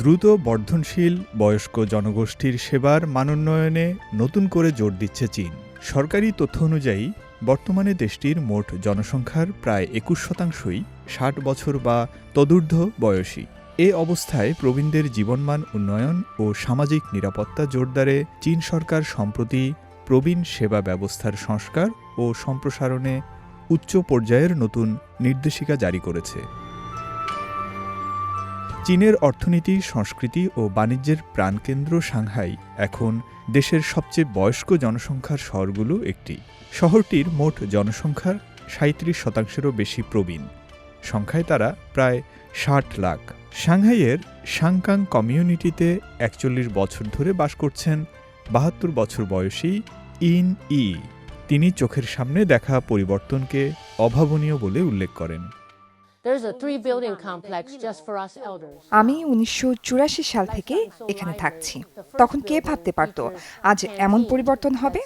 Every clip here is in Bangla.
দ্রুত বর্ধনশীল বয়স্ক জনগোষ্ঠীর সেবার মানোন্নয়নে নতুন করে জোর দিচ্ছে চীন। সরকারি তথ্য অনুযায়ী, বর্তমানে দেশটির মোট জনসংখ্যার প্রায় একুশ শতাংশই ষাট বছর বা তদূর্ধ্ব বয়সী। এ অবস্থায় প্রবীণদের জীবনমান উন্নয়ন ও সামাজিক নিরাপত্তা জোরদারে চীন সরকার সম্প্রতি প্রবীণ সেবা ব্যবস্থার সংস্কার ও সম্প্রসারণে উচ্চ পর্যায়ের নতুন নির্দেশিকা জারি করেছে। চীনের অর্থনীতি, সংস্কৃতি ও বাণিজ্যের প্রাণকেন্দ্র সাংহাই। এখন দেশের সবচেয়ে বয়স্ক জনসংখ্যার শহরগুলো একটি। শহরটির মোট জনসংখ্যার সাঁত্রিশ শতাংশেরও বেশি প্রবীণ। সংখ্যায় তারা প্রায় ষাট লাখ। সাংহাইয়ের সাংকাং কমিউনিটিতে একচল্লিশ বছর ধরে বাস করছেন বাহাত্তর বছর বয়সী ইন ই। তিনি চোখের সামনে দেখা পরিবর্তনকে অভাবনীয় বলে উল্লেখ করেন। আমি উনিশশো চুরাশি সাল থেকে এখানে থাকছি। তখন কে ভাবতে পারতো আজ এমন পরিবর্তন হবে?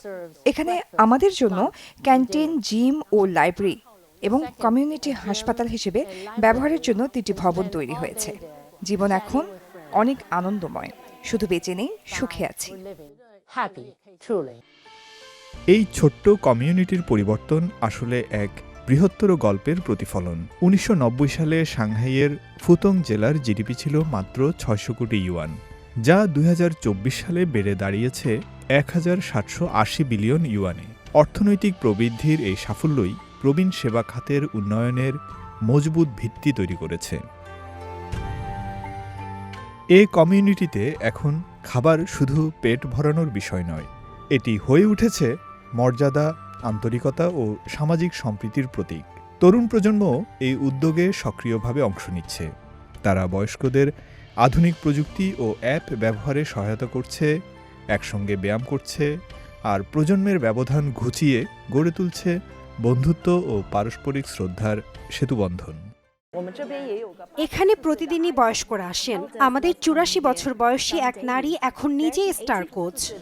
এখানে আমাদের জন্য ক্যান্টিন জিম ও লাইব্রেরি এবং কমিউনিটি হাসপাতাল হিসেবে ব্যবহারের জন্য তিনটি ভবন তৈরি হয়েছে। জীবন এখন অনেক আনন্দময়। শুধু বেঁচে নেই সুখে আছি। Living happy, truly. এই ছোট্ট কমিউনিটির পরিবর্তন আসলে এক বৃহত্তর গল্পের প্রতিফলন। উনিশশো নব্বই সালে সাংহাইয়ের ফুতং জেলার জিডিপি ছিল মাত্র ছয়শো কোটি ইউয়ান, যা দু হাজার চব্বিশ সালে বেড়ে দাঁড়িয়েছে এক হাজার সাতশো আশি বিলিয়ন ইউয়ানে। অর্থনৈতিক প্রবৃদ্ধির এই সাফল্যই প্রবীণ সেবা খাতের উন্নয়নের মজবুত ভিত্তি তৈরি করেছে। এ কমিউনিটিতে এখন খাবার শুধু পেট ভরানোর বিষয় নয়, এটি হয়ে উঠেছে মর্যাদা আন্তরিকতা ও সামাজিক সম্প্রীতির প্রতীক। তরুণ প্রজন্ম এই উদ্যোগে সক্রিয়ভাবে অংশ নিচ্ছে। তারা বয়স্কদের আধুনিক প্রযুক্তি ও অ্যাপ ব্যবহারে সহায়তা করছে, একসঙ্গে ব্যায়াম করছে আর প্রজন্মের ব্যবধান ঘুচিয়ে গড়ে তুলছে বন্ধুত্ব ও পারস্পরিক শ্রদ্ধার সেতুবন্ধন। এখানে প্রতিদিনই বয়স্করা আসেন। আমাদের চুরাশি বছর বয়সী এক নারী এখন নিজেই স্টার কোচ।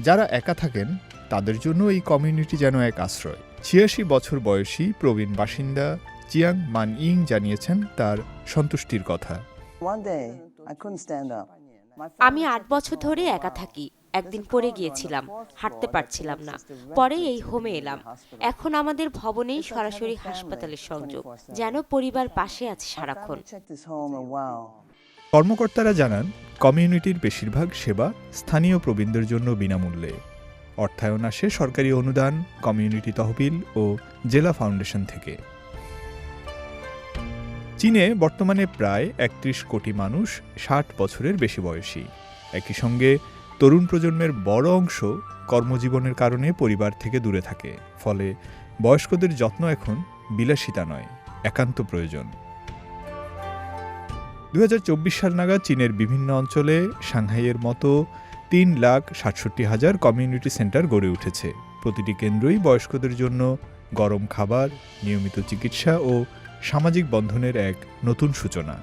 যারা একা থাকেন তাদের জন্য এই কমিউনিটি যেন এক আশ্রয়। ছিয়াশি বছর বয়সী প্রবীণ বাসিন্দা চিয়াং মান ইং জানিয়েছেন তার সন্তুষ্টির কথা। আমি আট বছর ধরে একা থাকি। একদিন পড়ে গিয়েছিলাম, হাঁটতে পারছিলাম না। পরে এই হোমে এলাম। এখন আমাদের ভবনেই সরাসরি হাসপাতালের সংযোগ, যেন পরিবার পাশে আছে সারাক্ষণ. কর্মকর্তারা জানান, কমিউনিটির বেশিরভাগ সেবা স্থানীয় প্রবীণদের জন্য বিনামূল্যে। অর্থায়ন আসে সরকারি অনুদান, কমিউনিটি তহবিল ও জেলা ফাউন্ডেশন থেকে। চীনে বর্তমানে প্রায় একত্রিশ কোটি মানুষ ষাট বছরের বেশি বয়সী। একই সঙ্গে তরুণ প্রজন্মের বড় অংশ কর্মজীবনের কারণে পরিবার থেকে দূরে থাকে, ফলে বয়স্কদের যত্ন এখন বিলাসিতা নয়, একান্ত প্রয়োজন। দু হাজার চব্বিশ সাল নাগাদ চীনের বিভিন্ন অঞ্চলে সাংহাইয়ের মতো তিন লাখ সাতষট্টি হাজার কমিউনিটি সেন্টার গড়ে উঠেছে। প্রতিটি কেন্দ্রই বয়স্কদের জন্য গরম খাবার, নিয়মিত চিকিৎসা ও সামাজিক বন্ধনের এক নতুন সূচনা।